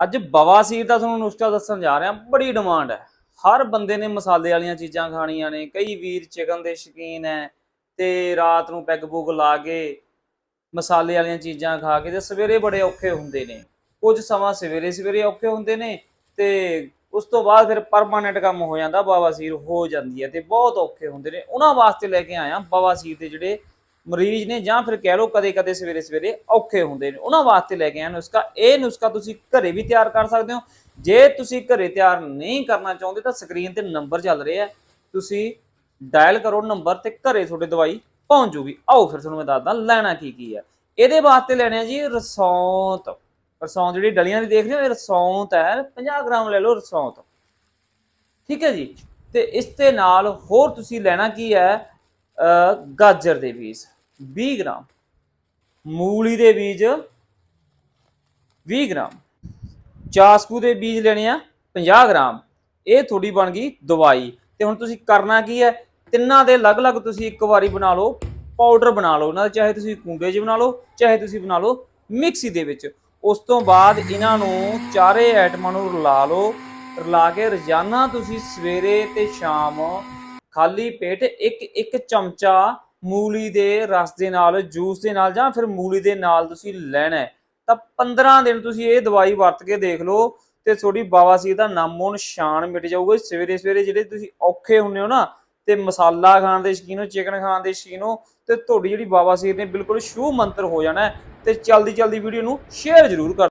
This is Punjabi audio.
ਅੱਜ ਬਵਾਸੀਰ ਦਾ ਤੁਹਾਨੂੰ ਨੁਸਖਾ ਦੱਸਣ ਜਾ ਰਿਹਾ, ਬੜੀ ਡਿਮਾਂਡ ਹੈ। ਹਰ ਬੰਦੇ ਨੇ ਮਸਾਲੇ ਵਾਲੀਆਂ ਚੀਜ਼ਾਂ ਖਾਣੀਆਂ ਨੇ, ਕਈ ਵੀਰ ਚਿਕਨ ਦੇ ਸ਼ੌਕੀਨ ਹੈ ਤੇ ਰਾਤ ਨੂੰ ਪੈਗ ਪੁਗ ਲਾ ਕੇ ਮਸਾਲੇ ਵਾਲੀਆਂ ਚੀਜ਼ਾਂ ਖਾ ਕੇ ਤੇ ਸਵੇਰੇ ਬੜੇ ਔਖੇ ਹੁੰਦੇ ਨੇ। ਕੁਝ ਸਮਾਂ ਸਵੇਰੇ ਸਵੇਰੇ ਔਖੇ ਹੁੰਦੇ ਨੇ ਤੇ ਉਸ ਤੋਂ ਬਾਅਦ ਫਿਰ ਪਰਮਾਨੈਂਟ ਕੰਮ ਹੋ ਜਾਂਦਾ ਬਵਾਸੀਰ ਹੋ ਜਾਂਦੀ ਹੈ ਤੇ ਬਹੁਤ ਔਖੇ ਹੁੰਦੇ ਨੇ। ਉਹਨਾਂ ਵਾਸਤੇ ਲੈ ਕੇ ਆਇਆ ਬਵਾਸੀਰ ਦੇ ਜਿਹੜੇ ਮਰੀਜ਼ ਨੇ ਜਾਂ ਫਿਰ ਕਹਿ ਲਓ ਕਦੇ ਕਦੇ ਸਵੇਰੇ ਸਵੇਰੇ ਔਖੇ ਹੁੰਦੇ ਨੇ, ਉਹਨਾਂ ਵਾਸਤੇ ਲੈ ਕੇ ਆਇਆ ਨੁਸਖਾ। ਇਹ ਨੁਸਖਾ ਤੁਸੀਂ ਘਰੇ ਵੀ ਤਿਆਰ ਕਰ ਸਕਦੇ ਹੋ। ਜੇ ਤੁਸੀਂ ਘਰੇ ਤਿਆਰ ਨਹੀਂ ਕਰਨਾ ਚਾਹੁੰਦੇ ਤਾਂ ਸਕਰੀਨ ਤੇ ਨੰਬਰ ਚੱਲ ਰਿਹਾ ਹੈ। ਤੁਸੀਂ ਡਾਇਲ ਕਰੋ ਨੰਬਰ ਤੇ ਘਰੇ ਤੁਹਾਡੇ ਦਵਾਈ ਪਹੁੰਚ ਜੂਗੀ। ਆਓ ਫਿਰ ਤੁਹਾਨੂੰ ਮੈਂ ਦੱਸਦਾ ਲੈਣਾ ਕੀ ਕੀ ਹੈ। ਇਹਦੇ ਵਾਸਤੇ ਲੈਣੇ ਆ ਜੀ ਰਸੌਂਤ। ਰਸੌਂਤ ਜਿਹੜੀ ਡਲੀਆਂ ਦੀ ਦੇਖਦੇ ਹੋ, ਇਹ ਰਸੌਂਤ ਹੈ। 50 ਗ੍ਰਾਮ ਲੈ ਲਓ ਰਸੌਂਤ। ਠੀਕ ਹੈ ਜੀ? ਤੇ ਇਸ ਦੇ ਨਾਲ ਹੋਰ ਤੁਸੀਂ ਲੈਣਾ ਕੀ ਹੈ? ਗਾਜਰ ਦੇ ਬੀਜ। 20 ਗ੍ਰਾਮ। ਮੂਲੀ ਦੇ ਬੀਜ 20 ਗ੍ਰਾਮ। ਚਾਸਕੂ ਦੇ ਬੀਜ ਲੈਣੇ ਆ 50 ਗ੍ਰਾਮ। ਇਹ ਤੁਹਾਡੀ ਬਣ ਗਈ ਦਵਾਈ। ਤੇ ਹੁਣ ਤੁਸੀਂ ਕਰਨਾ ਕੀ ਹੈ? ਤਿੰਨਾਂ ਦੇ ਅਲੱਗ-ਅਲੱਗ ਤੁਸੀਂ ਇੱਕ ਵਾਰੀ ਬਣਾ ਲਓ, ਪਾਊਡਰ ਬਣਾ ਲਓ। ਇਹਨਾਂ ਦਾ ਚਾਹੇ ਤੁਸੀਂ ਕੁੰਡੇ 'ਚ ਬਣਾ ਲਓ, ਚਾਹੇ ਤੁਸੀਂ ਬਣਾ ਲਓ ਮਿਕਸੀ ਦੇ ਵਿੱਚ। ਉਸ ਤੋਂ ਬਾਅਦ ਇਹਨਾਂ ਨੂੰ ਚਾਰੇ ਆਈਟਮਾਂ ਨੂੰ ਰਲਾ ਲਓ। ਰਲਾ ਕੇ ਰੋਜ਼ਾਨਾ ਤੁਸੀਂ ਸਵੇਰੇ ਤੇ ਸ਼ਾਮ ਖਾਲੀ ਪੇਟ ਇੱਕ ਇੱਕ ਚਮਚਾ ਮੂਲੀ ਦੇ ਰਸ ਦੇ ਨਾਲ, ਜੂਸ ਦੇ ਨਾਲ ਜਾਂ ਫਿਰ ਮੂਲੀ ਦੇ ਨਾਲ ਤੁਸੀਂ ਲੈਣਾ ਹੈ, ਤਾਂ 15 ਦਿਨ ਤੁਸੀਂ ਇਹ ਦਵਾਈ ਵਰਤ ਕੇ ਦੇਖ ਲਓ ਤੇ ਤੁਹਾਡੀ ਬਵਾਸੀਰ ਦਾ ਨਾਮੋ ਨਿਸ਼ਾਨ ਮਿਟ ਜਾਊਗਾ। ਸਵੇਰੇ ਸਵੇਰੇ ਜਿਹੜੇ ਤੁਸੀਂ ਔਖੇ ਹੁੰਨੇ ਹੋ ਨਾ, ਤੇ ਮਸਾਲਾ ਖਾਣ ਦੇ ਸ਼ੌਕੀਨ ਹੋ, ਚਿਕਨ ਖਾਣ ਦੇ ਸ਼ੌਕੀਨ ਹੋ, ਤੇ ਤੁਹਾਡੀ ਜਿਹੜੀ ਬਵਾਸੀਰ ਨੇ ਬਿਲਕੁਲ ਸ਼ੂ ਮੰਤਰ ਹੋ ਜਾਣਾ ਹੈ, ਤੇ ਜਲਦੀ ਜਲਦੀ ਵੀਡੀਓ ਨੂੰ ਸ਼ੇਅਰ ਜ਼ਰੂਰ ਕਰ